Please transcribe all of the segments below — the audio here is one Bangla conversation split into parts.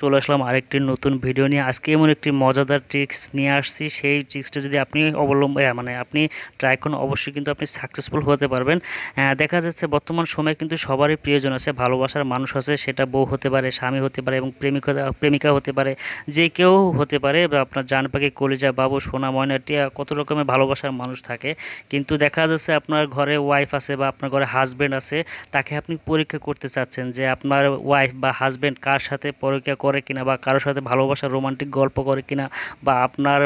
চলে আসলাম আরেকটি নতুন ভিডিও নিয়ে। আজকে এমন একটি মজাদার ট্রিক্স নিয়ে আসছি। সেই ট্রিক্সটা যদি আপনি অবলম্বন মানে আপনি ট্রাই করুন, অবশ্যই কিন্তু আপনি সাকসেসফুল হতে পারবেন। দেখা যাচ্ছে বর্তমান সময়ে কিন্তু সবারই প্রিয়জন আছে, ভালোবাসার মানুষ আছে, সেটা বউ হতে পারে, স্বামী হতে পারে এবং প্রেমিক প্রেমিকা হতে পারে, যে কেউ হতে পারে। আপনার জান পাখি কলিজা, বাবু, সোনা, ময়না, টিয়া, কত রকমের ভালোবাসার মানুষ থাকে। কিন্তু দেখা যাচ্ছে আপনার ঘরে ওয়াইফ আছে বা আপনার ঘরে হাজব্যান্ড আছে, তাকে আপনি পরীক্ষা করতে চাচ্ছেন যে আপনার ওয়াইফ বা হাজব্যান্ড কার সাথে পরীক্ষা করে কিনা বা কারোর সাথে ভালোবাসার রোমান্টিক গল্প করে কিনা বা আপনার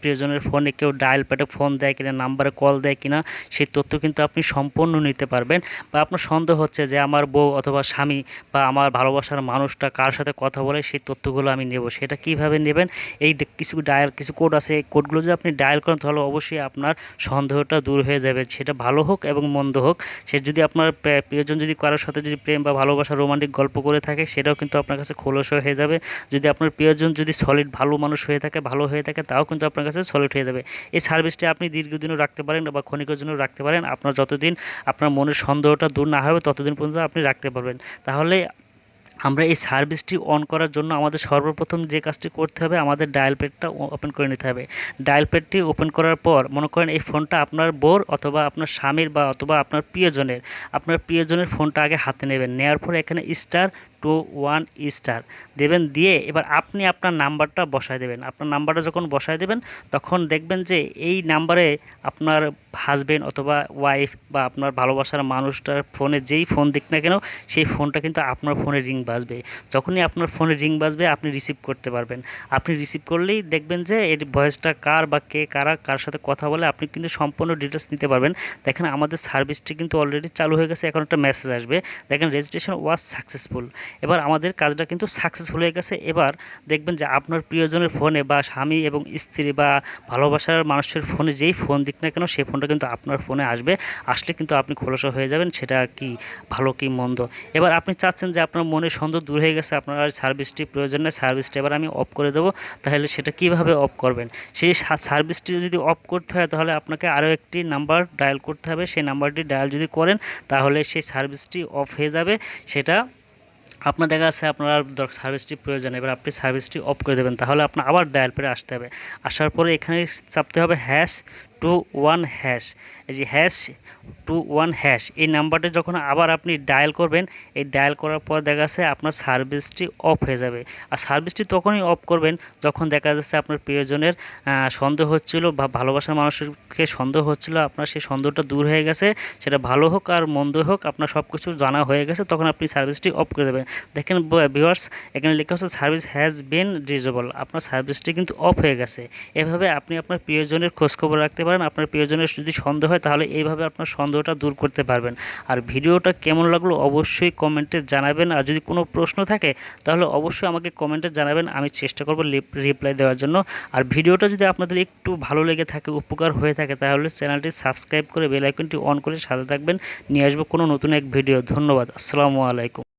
প্রিয়জনের ফোনে কেউ ডায়াল প্যাডে ফোন দেয় কিনা নাম্বারে কল দেয় কিনা, সেই তথ্য কিন্তু আপনি সম্পূর্ণ নিতে পারবেন। বা আপনার সন্দেহ হচ্ছে যে আমার বউ অথবা স্বামী বা আমার ভালোবাসার মানুষটা কার সাথে কথা বলে, সেই তথ্যগুলো আমি নেব। সেটা কীভাবে নেবেন? এই কিছু ডায়াল কিছু কোড আছে, এই কোডগুলো যদি আপনি ডায়াল করেন, তাহলে অবশ্যই আপনার সন্দেহটা দূর হয়ে যাবে। সেটা ভালো হোক এবং মন্দ হোক। সে যদি আপনার প্রিয়জন যদি কারোর সাথে যদি প্রেম বা ভালোবাসা রোমান্টিক গল্প করে থাকে, সেটাও কিন্তু আপনার কাছে খোলস হয়ে যাবে। যদি আপনার প্রিয়জন যদি সলিড ভালো মানুষ হয়ে থাকে, ভালো হয়ে থাকে, তাও কিন্তু আপনার কাছে সলিড হয়ে যাবে। এই সার্ভিসটি আপনি দীর্ঘদিনও রাখতে পারেন বা ক্ষণিকের জন্য রাখতে পারেন। আপনার যতদিন আপনার মনের সন্দেহটা দূর না হবে, ততদিন পর্যন্ত আপনি রাখতে পারবেন। তাহলে আমরা এই সার্ভিসটি অন করার জন্য আমাদের সর্বপ্রথম যে কাজটি করতে হবে, আমাদের ডায়াল প্যাডটা ওপেন করে নিতে হবে। ডায়াল প্যাডটি ওপেন করার পর মনে করেন এই ফোনটা আপনার বোর অথবা আপনার স্বামীর বা অথবা আপনার প্রিয়জনের আপনার প্রিয়জনের ফোনটা আগে হাতে নেবেন। নেওয়ার পর এখানে স্টার টু ওয়ান স্টার দেবেন দিয়ে এবার আপনি আপনার নাম্বারটা বসায় দেবেন। আপনার নাম্বারটা যখন বসায় দেবেন, তখন দেখবেন যে এই নাম্বারে আপনার হাজবেন্ড অথবা ওয়াইফ বা আপনার ভালোবাসার মানুষটার ফোনে যেই ফোন দিক না কেন, সেই ফোনটা কিন্তু আপনার ফোনে রিং বাজবে। যখনই আপনার ফোনে রিং বাজবে, আপনি রিসিভ করতে পারবেন। আপনি রিসিভ করলেই দেখবেন যে এর ভয়েসটা কার বা কে কারা কার সাথে কথা বলে, আপনি কিন্তু সম্পূর্ণ ডিটেলস নিতে পারবেন। দেখেন আমাদের সার্ভিসটি কিন্তু অলরেডি চালু হয়ে গেছে, এখন একটা মেসেজ আসবে। দেখেন রেজিস্ট্রেশন ওয়াজ সাকসেসফুল এবার আমাদের কাজটা কিন্তু সাকসেসফুল হয়ে গেছে। এবার দেখবেন যে আপনার প্রিয়জনের ফোনে বা স্বামী এবং স্ত্রী বা ভালোবাসার মানুষের ফোনে যেই ফোন দিক না কেন, সেই ফোনটা কিন্তু আপনার ফোনে আসবে। আসলে কিন্তু আপনি খোলসা হয়ে যাবেন, সেটা কি ভালো কি মন্দ। এবার আপনি চাচ্ছেন যে আপনার মনের সন্দেহ দূর হয়ে গেছে, আপনার সার্ভিসটি প্রয়োজন নেই সার্ভিসটা এবার আমি অফ করে দেবো, তাহলে সেটা কীভাবে অফ করবেন? সেই সার্ভিসটি যদি অফ করতে হয়, তাহলে আপনাকে আরও একটি নাম্বার ডায়াল করতে হবে। সেই নাম্বারটি ডায়াল যদি করেন, তাহলে সেই সার্ভিসটি অফ হয়ে যাবে। সেটা আপনার দেখা আছে আপনার দর- সার্ভিসটি প্রয়োজন, এবার আপনি সার্ভিসটি অফ করে দেবেন, তাহলে আপনার আবার ডায়াল পেরে আসতে হবে। আসার পরে এখানে চাপতে হবে হ্যাশ টু ওয়ান হ্যাশ এই যে হ্যাশ টু ওয়ান হ্যাশ এই নাম্বারটা যখন আবার আপনি ডায়াল করবেন, এই ডায়াল করার পর দেখা যাচ্ছে আপনার সার্ভিসটি অফ হয়ে যাবে। আর সার্ভিসটি তখনই অফ করবেন যখন দেখা যাচ্ছে আপনার প্রিয়জনের সন্দেহ হচ্ছিল বা ভালোবাসার মানুষকে সন্দেহ হচ্ছিল, আপনার সেই সন্দেহটা দূর হয়ে গেছে, সেটা ভালো হোক আর মন্দ হোক, আপনার সব কিছু জানা হয়ে গেছে, তখন আপনি সার্ভিসটি অফ করে দেবেন। দেখেন ভিউয়ার্স এখানে লেখা হচ্ছে সার্ভিস হ্যাজ বিন ডিজেবল আপনার সার্ভিসটি কিন্তু অফ হয়ে গেছে। এভাবে আপনি আপনার প্রিয়জনের খোঁজখবর রাখতে পারেন। আপনার প্রিয়জনের যদি সন্দেহ হয়, তাহলে এইভাবে আপনার সন্দেহটা দূর করতে পারবেন। আর ভিডিওটা কেমন লাগল অবশ্যই কমেন্টে জানাবেন। আর যদি কোনো প্রশ্ন থাকে, তাহলে অবশ্যই আমাকে কমেন্টে জানাবেন। আমি চেষ্টা করব রিপ্লাই দেওয়ার জন্য। আর ভিডিওটা যদি আপনাদের একটু ভালো লেগে থাকে, উপকার হয়ে থাকে, তাহলে চ্যানেলটি সাবস্ক্রাইব করে বেল আইকনটি অন করে সাথে থাকবেন। নিয়ে আসব কোনো নতুন এক ভিডিও। ধন্যবাদ। আসসালামু আলাইকুম।